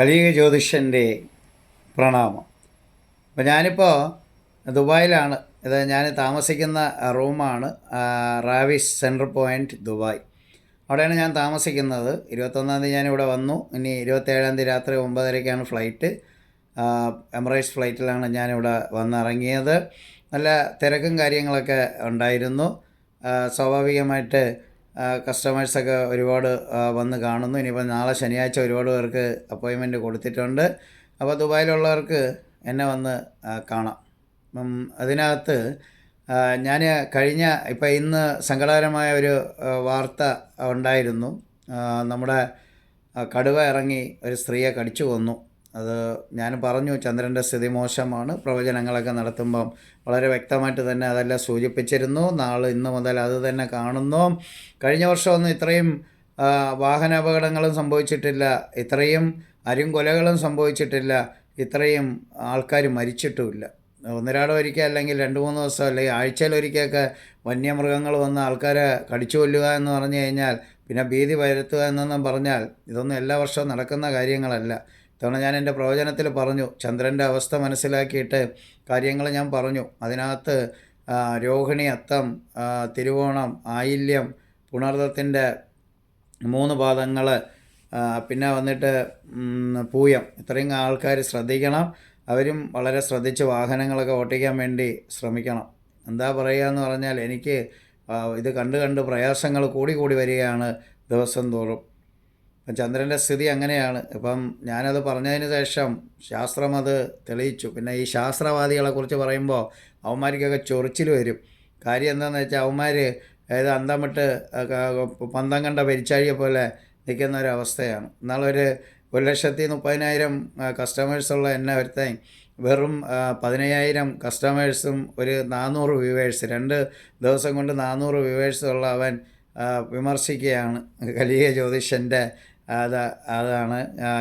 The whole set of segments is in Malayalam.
കലിയുഗ ജ്യോതിഷന്റെ പ്രണാമം. അപ്പോൾ ഞാനിപ്പോൾ ദുബായിലാണ്. ഇത് ഞാൻ താമസിക്കുന്ന റൂമാണ് റാവിസ് സെൻട്രൽ പോയിന്റ് ദുബായ്. അവിടെയാണ് ഞാൻ താമസിക്കുന്നത്. ഇരുപത്തൊന്നാം തീയതി ഞാനിവിടെ വന്നു. ഇനി ഇരുപത്തേഴാം തീയതി രാത്രി ഒമ്പതരയ്ക്കാണ് ഫ്ലൈറ്റ്. എമിറേറ്റ്സ് ഫ്ലൈറ്റിലാണ് ഞാനിവിടെ വന്നിറങ്ങിയത്. നല്ല തിരക്കും കാര്യങ്ങളൊക്കെ ഉണ്ടായിരുന്നു. സ്വാഭാവികമായിട്ട് കസ്റ്റമേഴ്സൊക്കെ ഒരുപാട് വന്ന് കാണുന്നു. ഇനിയിപ്പോൾ നാളെ ശനിയാഴ്ച ഒരുപാട് പേർക്ക് അപ്പോയിൻമെന്റ് കൊടുത്തിട്ടുണ്ട്. അപ്പോൾ ദുബായിലുള്ളവർക്ക് എന്നെ വന്ന് കാണാം. അതിനകത്ത് ഞാൻ കഴിഞ്ഞ ഇപ്പോൾ ഇന്ന് സങ്കടകരമായ ഒരു വാർത്ത ഉണ്ടായിരുന്നു. നമ്മുടെ കടുവ ഇറങ്ങി ഒരു സ്ത്രീയെ കടിച്ചു കൊന്നു. അത് ഞാൻ പറഞ്ഞു ചന്ദ്രന്റെ സ്ഥിതി മോശമാണ്. പ്രവചനങ്ങളൊക്കെ നടത്തുമ്പം വളരെ വ്യക്തമായിട്ട് തന്നെ അതെല്ലാം സൂചിപ്പിച്ചിരുന്നു. നാളെ ഇന്ന് മുതൽ അത് തന്നെ കാണുന്നു. കഴിഞ്ഞ വർഷമൊന്നും ഇത്രയും വാഹന അപകടങ്ങളും സംഭവിച്ചിട്ടില്ല. ഇത്രയും അരുംകൊലകളും സംഭവിച്ചിട്ടില്ല. ഇത്രയും ആൾക്കാർ മരിച്ചിട്ടുമില്ല. ഒന്നിരാടം ഒരിക്കൽ അല്ലെങ്കിൽ രണ്ട് മൂന്ന് ദിവസം അല്ലെങ്കിൽ ആഴ്ചയിൽ ഒരിക്കലൊക്കെ വന്യമൃഗങ്ങൾ വന്ന് ആൾക്കാരെ കടിച്ചു കൊല്ലുക എന്ന് പറഞ്ഞു കഴിഞ്ഞാൽ പിന്നെ ഭീതി വരുത്തുക എന്നൊന്നും പറഞ്ഞാൽ ഇതൊന്നും എല്ലാ വർഷവും നടക്കുന്ന കാര്യങ്ങളല്ല. ഇത്തവണ ഞാൻ എന്റെ പ്രവചനത്തിൽ പറഞ്ഞു ചന്ദ്രന്റെ അവസ്ഥ മനസ്സിലാക്കിയിട്ട് കാര്യങ്ങൾ ഞാൻ പറഞ്ഞു. അതിനകത്ത് രോഹിണി അത്തം തിരുവോണം ആയില്യം പുണർദത്തിന്റെ മൂന്ന് പാദങ്ങൾ പിന്നെ വന്നിട്ട് പൂയം. ഇത്രയും ആൾക്കാർ ശ്രദ്ധിക്കണം. അവരും വളരെ ശ്രദ്ധിച്ച് വാഹനങ്ങളൊക്കെ ഓട്ടിക്കാൻ വേണ്ടി ശ്രമിക്കണം. എന്താ പറയുക എന്ന് പറഞ്ഞാൽ എനിക്ക് ഇത് കണ്ട് കണ്ട് പ്രയാസങ്ങൾ കൂടി കൂടി വരികയാണ് ദിവസം തോറും. ഇപ്പം ചന്ദ്രന്റെ സ്ഥിതി അങ്ങനെയാണ്. ഇപ്പം ഞാനത് പറഞ്ഞതിന് ശേഷം ശാസ്ത്രം അത് തെളിയിച്ചു. പിന്നെ ഈ ശാസ്ത്രവാദികളെ കുറിച്ച് പറയുമ്പോൾ അവന്മാർക്കൊക്കെ ചൊറിച്ചിൽ വരും. കാര്യം എന്താണെന്ന് വെച്ചാൽ അവന്മാർ അതായത് അന്തം വിട്ട് പന്തം കണ്ട പെരിച്ചാഴിയെ പോലെ നിൽക്കുന്ന ഒരു അവസ്ഥയാണ്. എന്നാളൊരു ഒരു ലക്ഷത്തി മുപ്പതിനായിരം കസ്റ്റമേഴ്സുള്ള എന്നെ ഒരുത്തൻ വെറും പതിനയ്യായിരം കസ്റ്റമേഴ്സും ഒരു നാനൂറ് വ്യൂവേഴ്സ് രണ്ട് ദിവസം കൊണ്ട് നാനൂറ് വ്യൂവേഴ്സുള്ള അവൻ വിമർശിക്കുകയാണ്. കലിക ജ്യോതിഷന്റെ അത് അതാണ്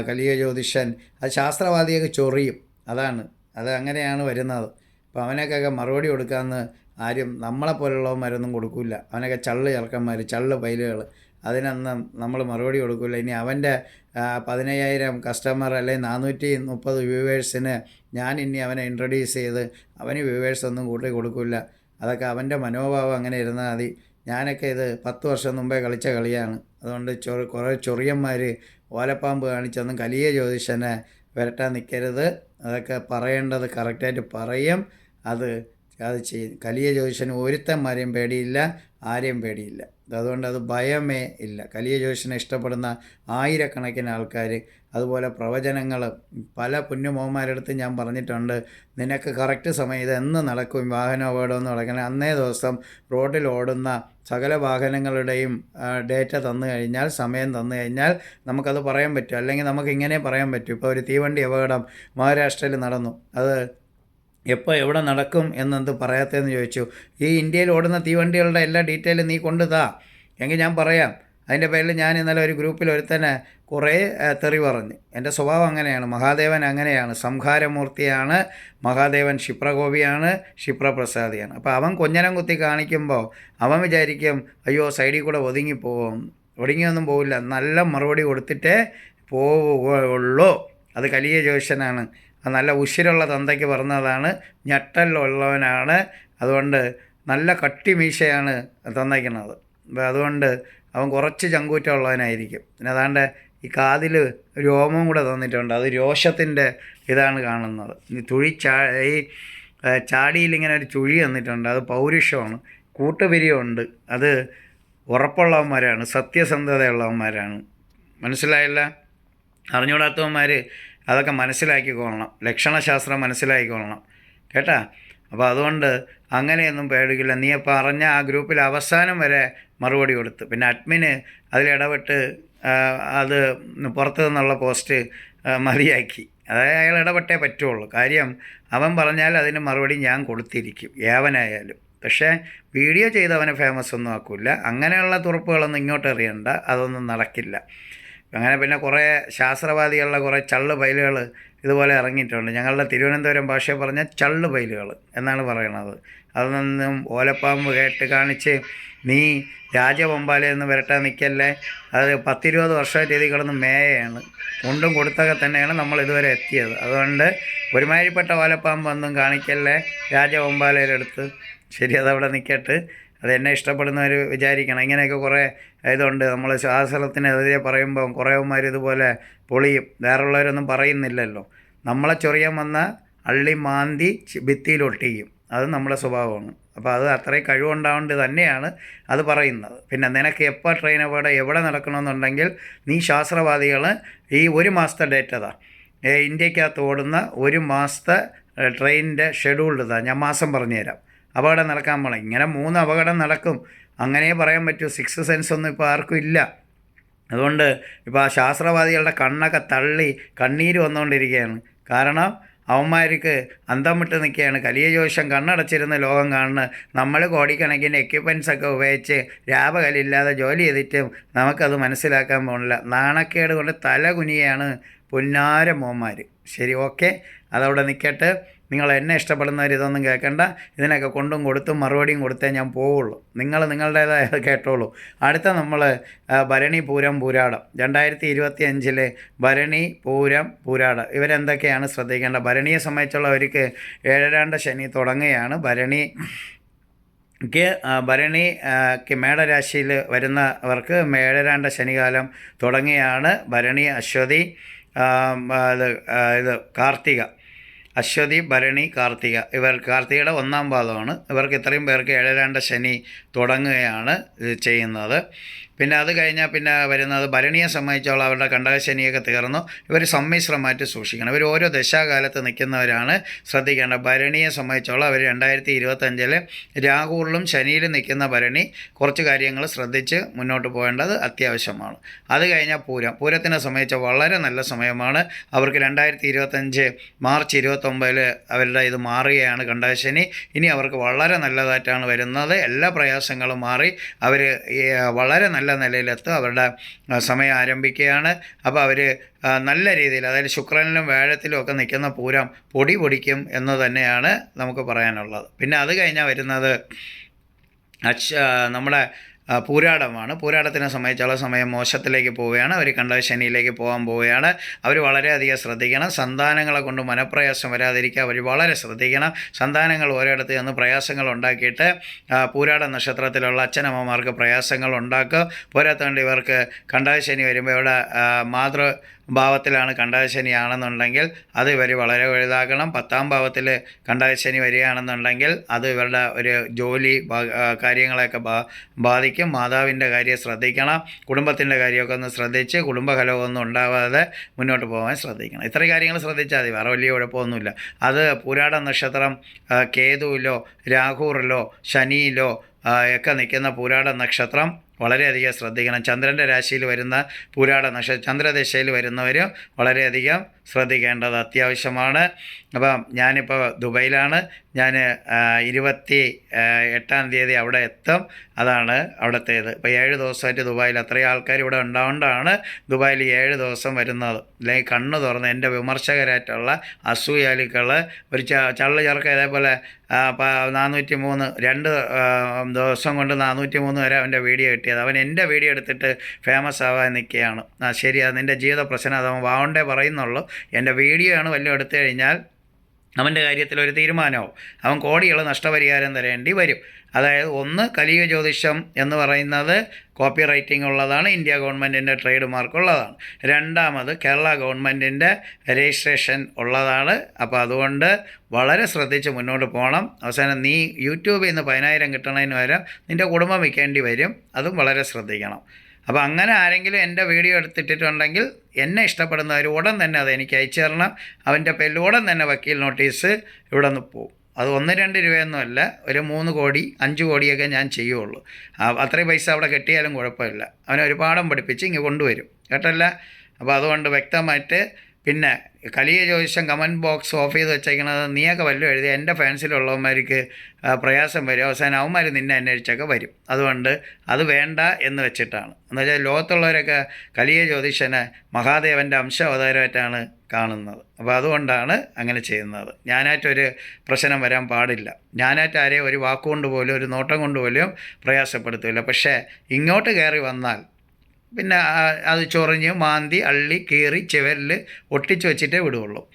കലിയ ജ്യോതിഷൻ അത് ശാസ്ത്രവാദിയൊക്കെ ചൊറിയും. അതാണ്. അത് അങ്ങനെയാണ് വരുന്നത്. അപ്പോൾ അവനൊക്കെ മറുപടി കൊടുക്കാമെന്ന് ആരും നമ്മളെപ്പോലുള്ളവന്മാരൊന്നും കൊടുക്കില്ല. അവനൊക്കെ ചള്ള് ചെറുക്കന്മാർ ചള്ള് പൈലുകൾ അതിനൊന്നും നമ്മൾ മറുപടി കൊടുക്കില്ല. ഇനി അവന്റെ പതിനയ്യായിരം കസ്റ്റമർ അല്ലെങ്കിൽ നാനൂറ്റി മുപ്പത് വ്യൂവേഴ്സിന് ഞാൻ ഇനി അവനെ ഇൻട്രൊഡ്യൂസ് ചെയ്ത് അവന് വ്യൂവേഴ്സ് ഒന്നും കൂട്ടി കൊടുക്കില്ല. അതൊക്കെ അവന്റെ മനോഭാവം അങ്ങനെ ഇരുന്നാൽ മതി. ഞാനൊക്കെ ഇത് പത്ത് വർഷം മുമ്പേ കളിച്ച കളിയാണ്. അതുകൊണ്ട് ചൊ കുറേ ചൊറിയന്മാർ ഓലപ്പാമ്പ് കാണിച്ചൊന്നും കലിയ ജ്യോതിഷനെ വരട്ടാൻ നിൽക്കരുത് അതൊക്കെ പറയേണ്ടത് കറക്റ്റായിട്ട് പറയും. അത് അത് ചെയ്യും കലിയ ജ്യോതിഷന് ഒരുത്തന്മാരെയും പേടിയില്ല ആരെയും പേടിയില്ല. അതുകൊണ്ട് അത് ഭയമേ ഇല്ല. കലിയ ജ്യോതിഷനെ ഇഷ്ടപ്പെടുന്ന ആയിരക്കണക്കിന് ആൾക്കാർ അതുപോലെ പ്രവചനങ്ങൾ പല പുണ്യമോന്മാരടുത്ത് ഞാൻ പറഞ്ഞിട്ടുണ്ട് നിനക്ക് കറക്റ്റ് സമയം ഇത് എന്ന് നടക്കും വാഹന അപകടമെന്ന് നടക്കണം അന്നേ ദിവസം റോഡിൽ ഓടുന്ന സകല വാഹനങ്ങളുടെയും ഡേറ്റ തന്നു കഴിഞ്ഞാൽ സമയം തന്നു കഴിഞ്ഞാൽ നമുക്കത് പറയാൻ പറ്റും. അല്ലെങ്കിൽ നമുക്ക് ഇങ്ങനെ പറയാൻ പറ്റും. ഇപ്പോൾ ഒരു തീവണ്ടി അപകടം മഹാരാഷ്ട്രയിൽ നടന്നു. അത് എപ്പോൾ എവിടെ നടക്കും എന്നെന്ത് പറയാത്തതെന്ന് ചോദിച്ചു. ഈ ഇന്ത്യയിൽ ഓടുന്ന തീവണ്ടികളുടെ എല്ലാ ഡീറ്റെയിലും നീ കൊണ്ടു താ എങ്കിൽ ഞാൻ പറയാം. അതിന്റെ പേരിൽ ഞാൻ ഇന്നലെ ഒരു ഗ്രൂപ്പിൽ ഒരുത്തനെ കുറേ തെറി പറഞ്ഞു. എന്റെ സ്വഭാവം അങ്ങനെയാണ്. മഹാദേവൻ അങ്ങനെയാണ്. സംഹാരമൂർത്തിയാണ്. മഹാദേവൻ ക്ഷിപ്രകോപിയാണ്. ക്ഷിപ്രപ്രസാദിയാണ്. അപ്പോൾ അവൻ കൊഞ്ഞനം കുത്തി കാണിക്കുമ്പോൾ അവൻ വിചാരിക്കും അയ്യോ സൈഡിൽ കൂടെ ഒതുങ്ങിപ്പോവും ഒടുങ്ങിയൊന്നും പോവില്ല. നല്ല മറുപടി കൊടുത്തിട്ടേ പോവുകയുള്ളൂ. അത് കലിയ ജ്യോതിഷനാണ് അത് നല്ല ഉശിരുള്ള തന്തയ്ക്ക് പറഞ്ഞതാണ്. ഞെട്ടലുള്ളവനാണ്. അതുകൊണ്ട് നല്ല കട്ടിമീശയാണ് തന്നയ്ക്കുന്നത് അതുകൊണ്ട് അവൻ കുറച്ച് ചങ്കൂറ്റമുള്ളവനായിരിക്കും പിന്നെ അതാണ്ട് ഈ കാതിൽ രോമം കൂടെ തന്നിട്ടുണ്ട്. അത് രോഷത്തിന്റെ ഇതാണ് കാണുന്നത്. ഈ തുഴി ചാ ഈ ചാടിയിൽ ഇങ്ങനെ ഒരു ചുഴി തന്നിട്ടുണ്ട്. അത് പൗരുഷമാണ്. കൂട്ടുപിരിയുണ്ട്. അത് ഉറപ്പുള്ളവന്മാരാണ്. സത്യസന്ധതയുള്ളവന്മാരാണ്. മനസ്സിലായില്ല? അറിഞ്ഞുകൂടാത്തവന്മാർ അതൊക്കെ മനസ്സിലാക്കിക്കൊള്ളണം. ലക്ഷണശാസ്ത്രം മനസ്സിലാക്കിക്കൊള്ളണം. കേട്ടാ? അപ്പോൾ അതുകൊണ്ട് അങ്ങനെയൊന്നും പേടിക്കില്ല. നീ പറഞ്ഞ ആ ഗ്രൂപ്പിൽ അവസാനം വരെ മറുപടി കൊടുത്തു. പിന്നെ അഡ്മിന് അതിലിടപെട്ട് അത് പുറത്തു നിന്നുള്ള പോസ്റ്റ് മതിയാക്കി. അതായത് അയാൾ ഇടപെട്ടേ പറ്റുള്ളൂ. കാര്യം അവൻ പറഞ്ഞാൽ അതിന് മറുപടി ഞാൻ കൊടുത്തിരിക്കും ഏവനായാലും. പക്ഷേ വീഡിയോ ചെയ്തവനെ ഫേമസ് ഒന്നും ആക്കില്ല. അങ്ങനെയുള്ള തുറപ്പുകളൊന്നും ഇങ്ങോട്ട് എറിയണ്ട. അതൊന്നും നടക്കില്ല. അങ്ങനെ പിന്നെ കുറേ ശാസ്ത്രവാദികളുടെ കുറേ ചള്ള് ഫയലുകൾ ഇതുപോലെ ഇറങ്ങിയിട്ടുണ്ട്. ഞങ്ങളുടെ തിരുവനന്തപുരം ഭാഷയെ പറഞ്ഞ ചള്ള് ഫയലുകൾ എന്നാണ് പറയണത് അതൊന്നും ഓലപ്പാമ്പ് കേട്ട് കാണിച്ച് നീ രാജവമ്പാലയെന്ന് വരട്ടാൻ നിൽക്കല്ലേ? അത് പത്തിരുപത് വർഷമായിട്ട് ഇതിൽ കിടന്ന് മേയാണ് കൊണ്ടും കൊടുത്തൊക്കെ തന്നെയാണ് നമ്മൾ ഇതുവരെ എത്തിയത്. അതുകൊണ്ട് ഒരുമാതിരിപ്പെട്ട ഓലപ്പാമ്പ് ഒന്നും കാണിക്കല്ലേ രാജവമ്പാലയുടെ അടുത്ത്? ശരി അതവിടെ നിൽക്കട്ട്. അത് എന്നെ ഇഷ്ടപ്പെടുന്നവർ വിചാരിക്കണം. ഇങ്ങനെയൊക്കെ കുറേ ഇതുണ്ട്. നമ്മൾ ശാസ്ത്രത്തിനെതിരെ പറയുമ്പോൾ കുറേമാർ ഇതുപോലെ പൊളിയും. വേറുള്ളവരൊന്നും പറയുന്നില്ലല്ലോ. നമ്മളെ ചൊറിയാൻ വന്ന അള്ളി മാന്തി ഭിത്തിയിലൊട്ടിക്കും അത് നമ്മുടെ സ്വഭാവമാണ്. അപ്പോൾ അത് അത്രയും കഴിവുണ്ടാവേണ്ടത് തന്നെയാണ് അത് പറയുന്നത്. പിന്നെ നിനക്ക് എപ്പോൾ ട്രെയിൻ അപകടം എവിടെ നടക്കണമെന്നുണ്ടെങ്കിൽ നീ ശാസ്ത്രവാദികൾ ഈ ഒരു മാസത്തെ ഡേറ്റ് താ. ഇന്ത്യക്കകത്ത് ഓടുന്ന ഒരു മാസത്തെ ട്രെയിനിന്റെ ഷെഡ്യൂൾഡ് താ. ഞാൻ മാസം പറഞ്ഞുതരാം. അപകടം നടക്കാൻ പോകണം ഇങ്ങനെ മൂന്ന് അപകടം നടക്കും. അങ്ങനെ പറയാൻ പറ്റൂ. സിക്സ് സെൻസ് ഒന്നും ഇപ്പോൾ ആർക്കും ഇല്ല. അതുകൊണ്ട് ഇപ്പോൾ ആ ശാസ്ത്രവാദികളുടെ കണ്ണൊക്കെ തള്ളി കണ്ണീര് വന്നുകൊണ്ടിരിക്കുകയാണ്. കാരണം അവന്മാർക്ക് അന്തം വിട്ട് നിൽക്കുകയാണ്. കലിയ ജോഷം കണ്ണടച്ചിരുന്ന് ലോകം കാണുന്നത് നമ്മൾ കോടിക്കണക്കിന് എക്യുപ്മെൻസൊക്കെ ഉപയോഗിച്ച് രാപകലില്ലാതെ ജോലി ചെയ്തിട്ടും നമുക്കത് മനസ്സിലാക്കാൻ പോകണില്ല നാണക്കേട് കൊണ്ട് തല കുനിയാണ് പൊന്നാര മോന്മാർ ശരി ഓക്കെ അതവിടെ നിൽക്കട്ടെ. നിങ്ങൾ എന്നെ ഇഷ്ടപ്പെടുന്നവർ ഇതൊന്നും കേൾക്കണ്ട. ഇതിനൊക്കെ കൊണ്ടും കൊടുത്തും മറുപടിയും കൊടുത്തേ ഞാൻ പോവുള്ളൂ. നിങ്ങൾ നിങ്ങളുടേതായ കേട്ടോളൂ. അടുത്ത നമ്മൾ ഭരണി പൂരം പൂരാടം. രണ്ടായിരത്തി ഇരുപത്തി അഞ്ചിലെ ഭരണി പൂരം പൂരാടം. ഇവരെന്തൊക്കെയാണ് ശ്രദ്ധിക്കേണ്ടത്? ഭരണിയെ സംബന്ധിച്ചുള്ളവർക്ക് ഏഴരാണ്ട ശനി തുടങ്ങുകയാണ്. ഭരണി ക്ക് ആ, ഭരണി ആ, ക്ക് മേടരാശിയിൽ വരുന്നവർക്ക് മേടരാണ്ട ശനികാലം തുടങ്ങിയാണ് ഭരണി അശ്വതി ഇത് കാർത്തിക. അശ്വതി ഭരണി കാർത്തിക. ഇവർ കാർത്തികയുടെ ഒന്നാം പാദമാണ് ഇവർക്ക് ഇത്രയും പേർക്ക് ഏഴരാണ്ട ശനി തുടങ്ങുകയാണ് ചെയ്യുന്നത്. പിന്നെ അത് കഴിഞ്ഞാൽ പിന്നെ വരുന്നത് ഭരണിയെ സംബന്ധിച്ചോളം അവരുടെ കണ്ടകശനിയൊക്കെ തീർന്നു. ഇവർ സമ്മിശ്രമായിട്ട് സൂക്ഷിക്കണം. ഇവർ ഓരോ ദശാകാലത്ത് നിൽക്കുന്നവരാണ് ശ്രദ്ധിക്കേണ്ടത്. ഭരണിയെ സംബന്ധിച്ചോളം അവർ രണ്ടായിരത്തി ഇരുപത്തഞ്ചിൽ രാഹുറിലും ശനിയിലും നിൽക്കുന്ന ഭരണി കുറച്ച് കാര്യങ്ങൾ ശ്രദ്ധിച്ച് മുന്നോട്ട് പോകേണ്ടത് അത്യാവശ്യമാണ്. അത് കഴിഞ്ഞാൽ പൂരം. പൂരത്തിനെ സംബന്ധിച്ച വളരെ നല്ല സമയമാണ്. അവർക്ക് രണ്ടായിരത്തി ഇരുപത്തഞ്ച് മാർച്ച് ഇരുപത്തൊമ്പതിൽ അവരുടെ ഇത് മാറുകയാണ് കണ്ടകശനി ഇനി അവർക്ക് വളരെ നല്ലതായിട്ടാണ് വരുന്നത്. എല്ലാ പ്രയാസങ്ങളും മാറി അവർ വളരെ നല്ല നിലയിലെത്തും അവരുടെ സമയം ആരംഭിക്കുകയാണ്. അപ്പോൾ അവർ നല്ല രീതിയിൽ അതായത് ശുക്രനിലും വേഴത്തിലും ഒക്കെ നിൽക്കുന്ന പൂരം പൊടി പൊടിക്കും എന്ന് തന്നെയാണ് നമുക്ക് പറയാനുള്ളത്. പിന്നെ അത് കഴിഞ്ഞാൽ വരുന്നത് അച്ഛ നമ്മുടെ പൂരാടമാണ്. പൂരാടത്തിനെ സംബന്ധിച്ചുള്ള സമയം മോശത്തിലേക്ക് പോവുകയാണ്. അവർ കണ്ട ശനിയിലേക്ക് പോകാൻ പോവുകയാണ്. അവർ വളരെയധികം ശ്രദ്ധിക്കണം. സന്താനങ്ങളെ കൊണ്ട് മനപ്രയാസം വരാതിരിക്കുക അവർ വളരെ ശ്രദ്ധിക്കണം. സന്താനങ്ങൾ ഓരോയിടത്ത് നിന്ന് പ്രയാസങ്ങൾ ഉണ്ടാക്കിയിട്ട് പൂരാട നക്ഷത്രത്തിലുള്ള അച്ഛനമ്മമാർക്ക് പ്രയാസങ്ങൾ ഉണ്ടാക്കുക. പോരാത്തതുകൊണ്ട് ഇവർക്ക് കണ്ടാശനി വരുമ്പോൾ ഇവിടെ മാതൃ ഭാവത്തിലാണ് കണ്ടാശനിയാണെന്നുണ്ടെങ്കിൽ അത് ഇവർ വളരെ വലുതാക്കണം പത്താം ഭാവത്തിൽ കണ്ടാശനി വരികയാണെന്നുണ്ടെങ്കിൽ അത് ഇവരുടെ ഒരു ജോലി കാര്യങ്ങളെയൊക്കെ ബാധിക്കും. മാതാവിന്റെ കാര്യം ശ്രദ്ധിക്കണം. കുടുംബത്തിന്റെ കാര്യമൊക്കെ ഒന്ന് ശ്രദ്ധിച്ച് കുടുംബകലമൊന്നും ഉണ്ടാവാതെ മുന്നോട്ട് പോകാൻ ശ്രദ്ധിക്കണം. ഇത്ര കാര്യങ്ങൾ ശ്രദ്ധിച്ചാൽ മതി. വേറെ വലിയ കുഴപ്പമൊന്നുമില്ല. അത് പുരാട നക്ഷത്രം കേതുവിലോ രാഹുറിലോ ശനിയിലോ ഒക്കെ നിൽക്കുന്ന പുരാട നക്ഷത്രം വളരെയധികം ശ്രദ്ധിക്കണം. ചന്ദ്രന്റെ രാശിയിൽ വരുന്ന പുരാട നക്ഷ ചന്ദ്രദശയിൽ വരുന്നവർ വളരെയധികം ശ്രദ്ധിക്കേണ്ടത് അത്യാവശ്യമാണ്. അപ്പം ഞാനിപ്പോൾ ദുബൈയിലാണ്. ഞാൻ ഇരുപത്തി എട്ടാം തീയതി അവിടെ എത്തും. അതാണ് അവിടത്തേത്. ഇപ്പോൾ ഏഴ് ദിവസമായിട്ട് ദുബായിൽ അത്രയും ആൾക്കാർ ഇവിടെ ഉണ്ടാകൊണ്ടാണ് ദുബായിൽ ഏഴ് ദിവസം വരുന്നത്. അല്ലെങ്കിൽ കണ്ണ് തുറന്ന് എന്റെ വിമർശകരായിട്ടുള്ള അസൂയാലികൾ ഒരു ച ചള്ളു ചെറുക്ക ഇതേപോലെ നാനൂറ്റി മൂന്ന് രണ്ട് ദിവസം കൊണ്ട് നാനൂറ്റി മൂന്ന് വരെ അവന്റെ വീഡിയോ കിട്ടിയത് അവൻ എന്റെ വീഡിയോ എടുത്തിട്ട് ഫേമസ് ആവാൻ നിൽക്കുകയാണ്. ആ ശരി അത് നിന്റെ ജീവിത പ്രശ്നം അത് അവൻ വാവണ്ടേ പറയുന്നുള്ളൂ. എന്റെ വീഡിയോ ആണ് വല്ലതും എടുത്തു കഴിഞ്ഞാൽ അവന്റെ കാര്യത്തിൽ ഒരു തീരുമാനമാവും. അവൻ കോടിയുള്ള നഷ്ടപരിഹാരം തരേണ്ടി വരും. അതായത് ഒന്ന് കലിയ ജ്യോതിഷം എന്ന് പറയുന്നത് കോപ്പി റൈറ്റിംഗ് ഉള്ളതാണ് ഇന്ത്യ ഗവൺമെന്റിന്റെ ട്രേഡ് മാർക്ക് ഉള്ളതാണ്. രണ്ടാമത് കേരള ഗവൺമെന്റിന്റെ രജിസ്ട്രേഷൻ ഉള്ളതാണ്. അപ്പോൾ അതുകൊണ്ട് വളരെ ശ്രദ്ധിച്ച് മുന്നോട്ട് പോകണം. അവസാനം നീ യൂട്യൂബിൽ നിന്ന് പതിനായിരം കിട്ടണതിന് വരെ നിന്റെ കുടുംബം വിൽക്കേണ്ടി വരും. അതും വളരെ ശ്രദ്ധിക്കണം. അപ്പോൾ അങ്ങനെ ആരെങ്കിലും എന്റെ വീഡിയോ എടുത്തിട്ടുണ്ടെങ്കിൽ എന്നെ ഇഷ്ടപ്പെടുന്നവർ ഉടൻ തന്നെ അത് എനിക്ക് അയച്ചു തരണം. അവന്റെ പേരിൽ ഉടൻ തന്നെ വക്കീൽ നോട്ടീസ് ഇവിടെ നിന്ന് പോകും അത് ഒന്ന് രണ്ട് രൂപയൊന്നുമല്ല ഒരു മൂന്ന് കോടി അഞ്ച് കോടിയൊക്കെ ഞാൻ ചെയ്യുള്ളൂ. അത്രയും പൈസ അവിടെ കെട്ടിയാലും കുഴപ്പമില്ല. അവനെ ഒരു പാഠം പഠിപ്പിച്ച് ഇങ്ങ് കൊണ്ടുവരും. കേട്ടല്ല? അപ്പോൾ അതുകൊണ്ട് വ്യക്തമായിട്ട് പിന്നെ കലിയ ജ്യോതിഷം കമന്റ് ബോക്സ് ഓഫ് ചെയ്ത് വെച്ചേക്കണത് നീയൊക്കെ വല്ലതും എഴുതി എന്റെ ഫാൻസിലുള്ളവന്മാർക്ക് പ്രയാസം വരും. അവസാനം അവന്മാർ നിന്നെ അന്വേഷിച്ചൊക്കെ വരും. അതുകൊണ്ട് അത് വേണ്ട എന്ന് വെച്ചിട്ടാണ്. എന്ന് വെച്ചാൽ ലോകത്തുള്ളവരൊക്കെ കലിയ ജ്യോതിഷനെ മഹാദേവന്റെ അംശാവതാരമായിട്ടാണ് കാണുന്നത്. അപ്പോൾ അതുകൊണ്ടാണ് അങ്ങനെ ചെയ്യുന്നത്. ഞാനായിട്ടൊരു പ്രശ്നം വരാൻ പാടില്ല. ഞാനായിട്ട് ആരെയും ഒരു വാക്കുകൊണ്ട് പോലും ഒരു നോട്ടം കൊണ്ട് പോലും പ്രയാസപ്പെടുത്തില്ല. പക്ഷേ ഇങ്ങോട്ട് കയറി വന്നാൽ പിന്നെ അത് ചൊറിഞ്ഞ് മാന്തി അള്ളി കീറി ചെവരിൽ ഒട്ടിച്ച് വെച്ചിട്ടേ വിടുകയുള്ളൂ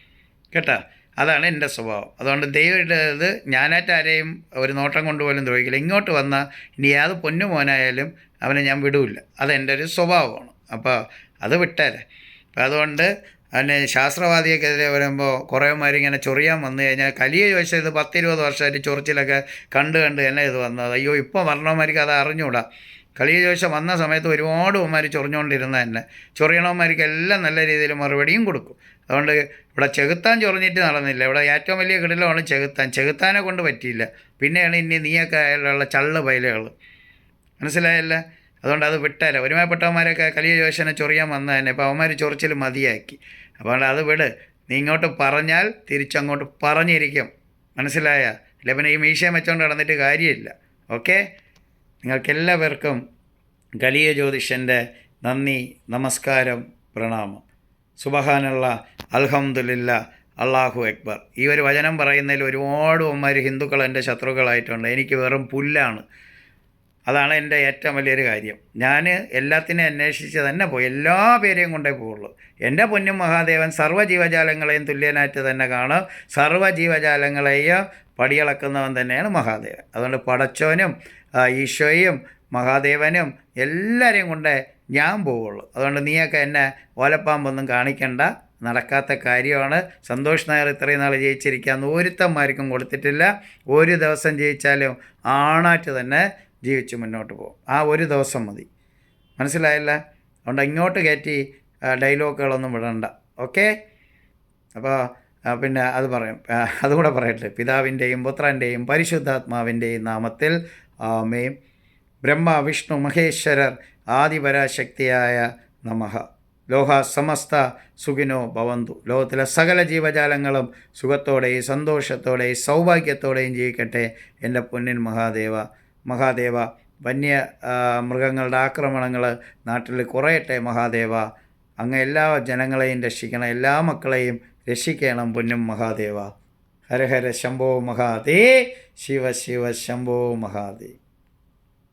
കേട്ടോ? അതാണ് എന്റെ സ്വഭാവം. അതുകൊണ്ട് ദൈവം ഇത് ഞാനായിട്ട് ആരെയും ഒരു നോട്ടം കൊണ്ടുപോലും ദ്രോഹിക്കില്ല. ഇങ്ങോട്ട് വന്നാൽ ഇനി ഏത് പൊന്നു മോനായാലും അവനെ ഞാൻ വിടില്ല. അതെന്റെ ഒരു സ്വഭാവമാണ്. അപ്പോൾ അത് വിട്ടേരെ. അപ്പം അതുകൊണ്ട് അതിനെ ശാസ്ത്രവാദിയൊക്കെതിരെ വരുമ്പോൾ കുറേമാരിങ്ങനെ ചൊറിയാൻ വന്നു കഴിഞ്ഞാൽ കലിയെ ചോദിച്ചാൽ ഇത് പത്തിരുപത് വർഷമായിട്ട് ചൊറിച്ചിലൊക്കെ കണ്ട് കണ്ട് തന്നെ ഇത് വന്നത്. അയ്യോ ഇപ്പോൾ മരണവന്മാർക്ക് അത് അറിഞ്ഞൂടാ. കളിയെ ചോദിച്ചാൽ വന്ന സമയത്ത് ഒരുപാട് ഉമ്മാർ ചൊറിഞ്ഞുകൊണ്ടിരുന്ന തന്നെ ചൊറിയണവന്മാർക്ക് എല്ലാം നല്ല രീതിയിൽ മറുപടിയും കൊടുക്കും. അതുകൊണ്ട് ഇവിടെ ചെകുത്താൻ ചൊറിഞ്ഞിട്ട് നടന്നില്ല. ഇവിടെ ഏറ്റവും വലിയ കിടിലമാണ് ചെകുത്താൻ. ചെകുത്താനെ കൊണ്ട് പറ്റിയില്ല. പിന്നെയാണ് ഇനി നീയൊക്കെ അയാളുള്ള ചള്ള് പൈലകൾ മനസ്സിലായല്ല? അതുകൊണ്ട് അത് വിട്ടല്ല ഒരുമാപ്പെട്ടവന്മാരൊക്കെ കലിയ ജോഷനെ ചൊറിയാൻ വന്ന തന്നെ ഇപ്പോൾ അവന്മാർ ചൊറിച്ചിൽ മതിയാക്കി. അപ്പോൾ അത് വിട്. നീ ഇങ്ങോട്ട് പറഞ്ഞാൽ തിരിച്ചങ്ങോട്ട് പറഞ്ഞിരിക്കും. മനസ്സിലായ? അല്ലെ പിന്നെ ഈ മീശയും വെച്ചുകൊണ്ട് നടന്നിട്ട് കാര്യമില്ല. ഓക്കെ? നിങ്ങൾക്കെല്ലാവർക്കും ഗലിയ ജ്യോതിഷന്റെ നന്ദി നമസ്കാരം പ്രണാമം. സുബഹാനുള്ള അൽഹമുല്ല അള്ളാഹു അക്ബർ. ഈ ഒരു വചനം പറയുന്നതിൽ ഒരുപാട് ഒന്മാർ ഹിന്ദുക്കൾ എന്റെ ശത്രുക്കളായിട്ടുണ്ട്. എനിക്ക് വെറും പുല്ലാണ്. അതാണ് എന്റെ ഏറ്റവും വലിയൊരു കാര്യം. ഞാൻ എല്ലാത്തിനെയും അന്വേഷിച്ച് തന്നെ പോയി എല്ലാ പേരെയും കൊണ്ടേ പോവുള്ളൂ. എന്റെ പൊന്നും മഹാദേവൻ സർവ ജീവജാലങ്ങളെയും തുല്യനായിട്ട് തന്നെ കാണും. സർവ ജീവജാലങ്ങളെയും പടിയളക്കുന്നവൻ തന്നെയാണ് മഹാദേവൻ. അതുകൊണ്ട് പടച്ചോനും ഈശോയും മഹാദേവനും എല്ലാവരെയും കൊണ്ട് ഞാൻ പോവുള്ളൂ. അതുകൊണ്ട് നീയൊക്കെ എന്നെ ഓലപ്പാമ്പൊന്നും കാണിക്കണ്ട. നടക്കാത്ത കാര്യമാണ്. സന്തോഷ് നായർ ഇത്രയും നാൾ ജയിച്ചിരിക്കാന്ന് ഒരുത്തന്മാർക്കും കൊടുത്തിട്ടില്ല. ഒരു ദിവസം ജയിച്ചാലും ആണാറ്റ് തന്നെ ജീവിച്ച് മുന്നോട്ട് പോകും. ആ ഒരു ദിവസം മതി. മനസ്സിലായല്ല? അതുകൊണ്ട് ഇങ്ങോട്ട് കയറ്റി ഡയലോഗുകളൊന്നും വിടണ്ട. ഓക്കെ? അപ്പോൾ പിന്നെ അത് പറയും. അതുകൂടെ പറയട്ടെ. പിതാവിന്റെയും പുത്രന്റെയും പരിശുദ്ധാത്മാവിന്റെയും നാമത്തിൽ ആമേം. ബ്രഹ്മ വിഷ്ണു മഹേശ്വരർ ആദിപരാശക്തിയായ നമ. ലോഹ സമസ്ത സുഖിനോ ഭവന്തു. ലോകത്തിലെ സകല ജീവജാലങ്ങളും സുഖത്തോടെയും സന്തോഷത്തോടെയും സൗഭാഗ്യത്തോടെയും ജീവിക്കട്ടെ എന്റെ പൊന്നിൻ മഹാദേവ. മഹാദേവ വന്യ മൃഗങ്ങളുടെ ആക്രമണങ്ങൾ നാട്ടിൽ കുറയട്ടെ മഹാദേവ. അങ്ങ് എല്ലാ ജനങ്ങളെയും രക്ഷിക്കണം എല്ലാ മക്കളെയും രക്ഷിക്കണം പൊന്നും മഹാദേവ. ഹര ഹര ശംഭോ മഹാദേ. ശിവ ശിവ ശംഭോ മഹാദേ.